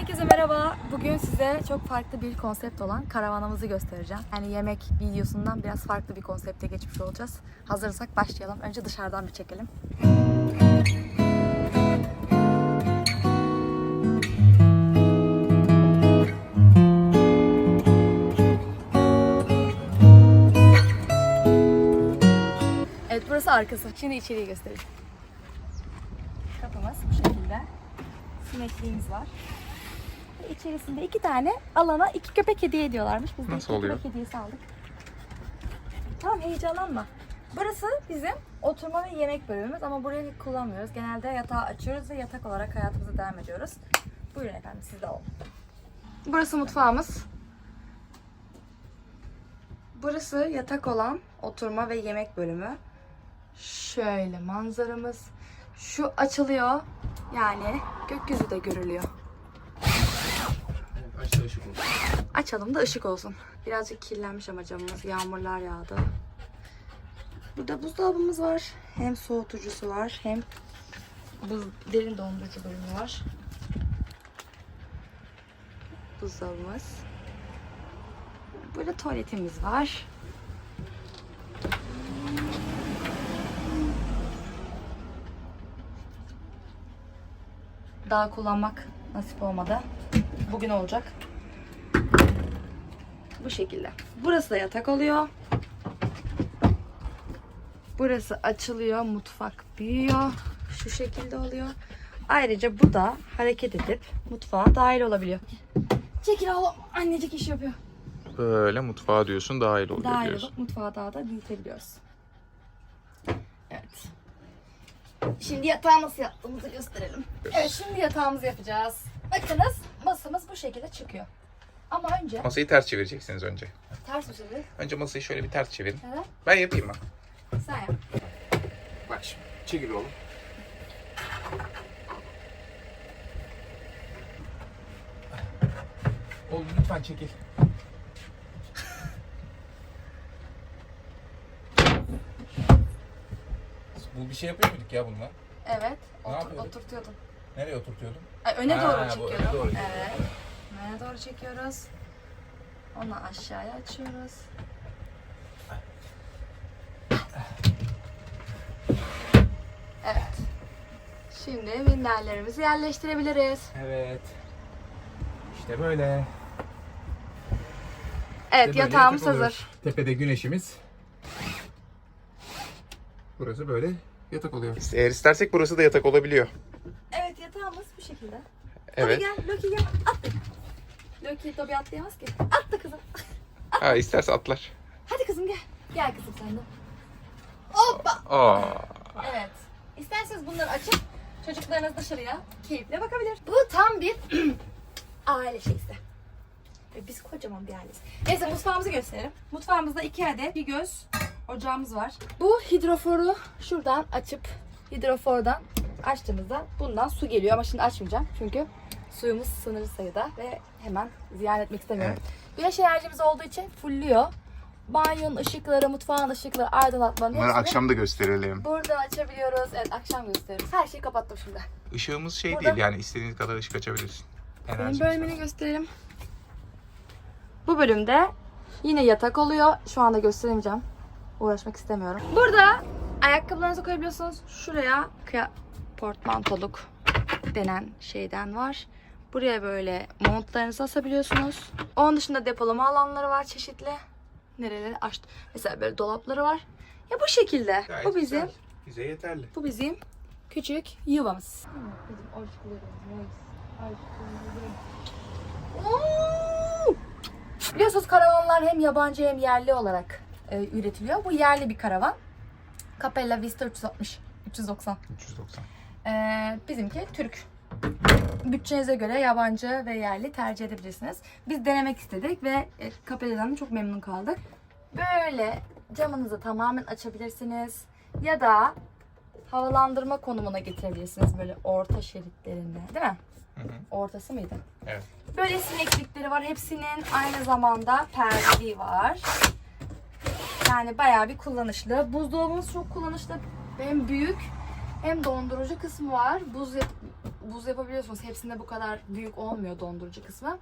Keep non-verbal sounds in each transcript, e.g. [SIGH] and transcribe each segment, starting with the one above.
Herkese merhaba. Bugün size çok farklı bir konsept olan karavanımızı göstereceğim. Yani yemek videosundan biraz farklı bir konsepte geçmiş olacağız. Hazırsak başlayalım. Önce dışarıdan bir çekelim. Evet burası arkası. Şimdi içeriği göstereyim. Kapımız bu şekilde. Sinekliğimiz var. İçerisinde iki tane alana iki köpek hediye ediyorlarmış. Biz de Nasıl iki oluyor? köpek hediyesi aldık. Tamam heyecanlanma. Burası bizim oturma ve yemek bölümümüz ama burayı kullanmıyoruz. Genelde yatağı açıyoruz ve yatak olarak hayatımıza devam ediyoruz. Buyurun efendim siz de olun. Burası mutfağımız. Burası yatak olan oturma ve yemek bölümü. Şöyle manzaramız. Şu açılıyor. Yani gökyüzü de görülüyor. Açalım da ışık olsun. Birazcık kirlenmiş ama camımız. Yağmurlar yağdı. Burada buzdolabımız var. Hem soğutucusu var hem buz, derin dondurucu bölümü var. Buzdolabımız. Burada tuvaletimiz var. Daha kullanmak nasip olmadı. Bugün olacak. Bu şekilde. Burası da yatak oluyor. Burası açılıyor, mutfak büyüyor. Şu şekilde oluyor. Ayrıca bu da hareket edip mutfağa dahil olabiliyor. Çekil oğlum. Annecik iş yapıyor. Böyle mutfağa diyorsun dahil oluyor Dahil diyorsun. olup mutfağı daha da büyütebiliyoruz. Evet. Şimdi yatağı nasıl yaptığımızı gösterelim. Evet şimdi yatağımızı yapacağız. Bakınız masamız bu şekilde çıkıyor. Ama önce Masayı ters çevireceksiniz önce. ters bir şekilde. Önce masayı şöyle bir ters çevirin. Neden? Ben yapayım mı? Sen yap. Bak şimdi. Çekil oğlum. Oğlum lütfen çekil. Bu bir şey yapıyor muyduk ya bununla? Evet. Ne Otur, yapıyorduk? oturtuyordum. Nereye oturtuyordum? Ay, öne Ha, doğru bu öne çekiyorum. doğru evet. Öne doğru çekiyoruz. Onu aşağıya açıyoruz. Evet. Şimdi minderlerimizi yerleştirebiliriz. Evet. İşte böyle. Evet İşte böyle yatağımız yatak oluyor. hazır. Tepede güneşimiz. Burası böyle yatak oluyor. Eğer istersek burası da yatak olabiliyor. Bu şekilde. Evet. Hadi gel Loki gel at. Loki Tobi atlayamaz ki. At da kızım. [LAUGHS] Ha isterse atlar. Hadi kızım gel. Gel kızım sen de. Hoppa. Aa. Evet. İsterseniz bunları açıp çocuklarınız dışarıya keyifle bakabilir. Bu tam bir [CLEARS THROAT] aile şeysi. Ve biz kocaman bir aileyiz. Neyse mutfağımızı gösterelim. Mutfağımızda iki adet bir göz ocağımız var. Bu hidroforu şuradan açıp hidrofordan açtığımızda bundan su geliyor ama şimdi açmayacağım. Çünkü suyumuz sınırlı sayıda ve hemen ziyan etmek istemiyorum. Güneş enerjimiz olduğu için fullüyor. Banyonun ışıkları, mutfağın ışıkları, aydınlatmanın Bunları hepsini akşam da gösterelim. Burada açabiliyoruz. Evet akşam gösteririz. Her şeyi kapattım şimdi. Işığımız şey Burada- değil yani istediğiniz kadar ışık açabilirsin. Benim Enerjimiz bölümünü var. gösterelim. Bu bölümde yine yatak oluyor. Şu anda gösteremeyeceğim. Uğraşmak istemiyorum. Burada ayakkabılarınızı koyabiliyorsunuz. Şuraya kıya portmantoluk denen şeyden var. Buraya böyle montlarınızı asabiliyorsunuz. Onun dışında depolama alanları var çeşitli. Nereleri açtı. Mesela böyle dolapları var. Ya bu şekilde. Gayet bu bizim güzel. Bize yeterli. bu bizim küçük yuvamız. Biliyorsunuz karavanlar hem yabancı hem yerli olarak e, üretiliyor. Bu yerli bir karavan. Capella Vista 360, 390. 390. E, bizimki Türk. Bütçenize göre yabancı ve yerli tercih edebilirsiniz. Biz denemek istedik ve e, Capella'dan çok memnun kaldık. Böyle camınızı tamamen açabilirsiniz. Ya da havalandırma konumuna getirebilirsiniz böyle orta şeritlerinde değil mi? Hı hı. Ortası mıydı? Evet. Böyle sineklikleri var. Hepsinin aynı zamanda perdeliği var. Yani bayağı bir kullanışlı. Buzdolabımız çok kullanışlı. Hem büyük hem dondurucu kısmı var. Buz yap- buz yapabiliyorsunuz. Hepsinde bu kadar büyük olmuyor dondurucu kısmı.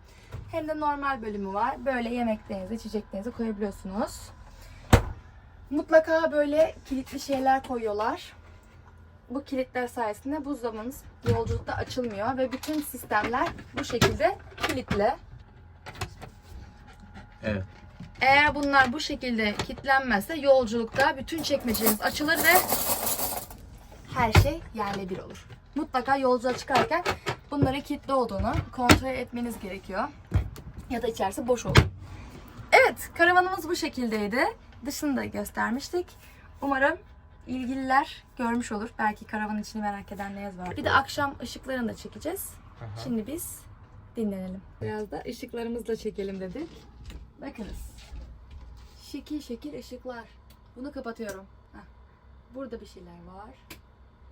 Hem de normal bölümü var. Böyle yemeklerinizi, içeceklerinizi koyabiliyorsunuz. Mutlaka böyle kilitli şeyler koyuyorlar. Bu kilitler sayesinde buzdolabınız yolculukta açılmıyor ve bütün sistemler bu şekilde kilitli. Evet. Eğer bunlar bu şekilde kilitlenmezse yolculukta bütün çekmeceleriniz açılır ve her şey yerle bir olur. Mutlaka yolculuğa çıkarken bunların kilitli olduğunu kontrol etmeniz gerekiyor. Ya da içerisi boş olur. Evet, karavanımız bu şekildeydi. Dışını da göstermiştik. Umarım ilgililer görmüş olur. Belki karavanın içini merak edenler var. Bir de akşam ışıklarını da çekeceğiz. Şimdi biz dinlenelim. Biraz da ışıklarımızla çekelim dedik. Bakınız. Şekil şekil ışıklar. Bunu kapatıyorum. Heh. Burada bir şeyler var.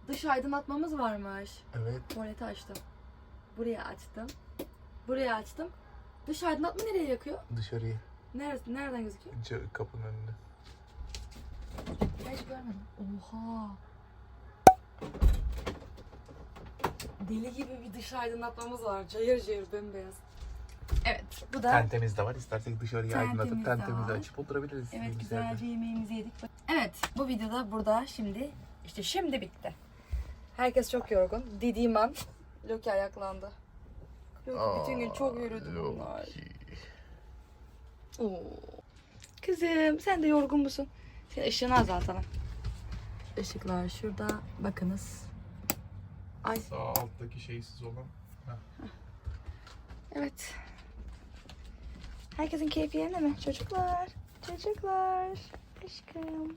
Dış aydınlatmamız varmış. Evet. Tuvaleti açtım. Buraya açtım. Buraya açtım. Dış aydınlatma nereye yakıyor? Dışarıya. Neresi, nereden gözüküyor? ca- Kapının önünde. Hiç görmedim. Oha. Deli gibi bir dış aydınlatmamız var. Cayır cayır bembeyaz. Evet. Bu da Tentemiz de var. İstersek dışarıyı Tentemiz aydınlatıp de tentemizi var. açıp oturabiliriz. Evet bilgisayarda. güzelce yemeğimizi yedik. Evet bu videoda burada şimdi işte şimdi bitti. Herkes çok yorgun. Dediğim an [LAUGHS] Loki ayaklandı. Loki bütün gün çok yürüdü bunlar. Oo. Kızım sen de yorgun musun? Sen ışığını azaltalım. Işıklar şurada. Bakınız. Ay Sağ alttaki şeysiz olan. evet. Herkesin keyfi yerinde mi? Çocuklar. Çocuklar. Aşkım.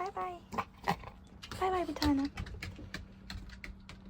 Bay bay. Bay bay bir tanem.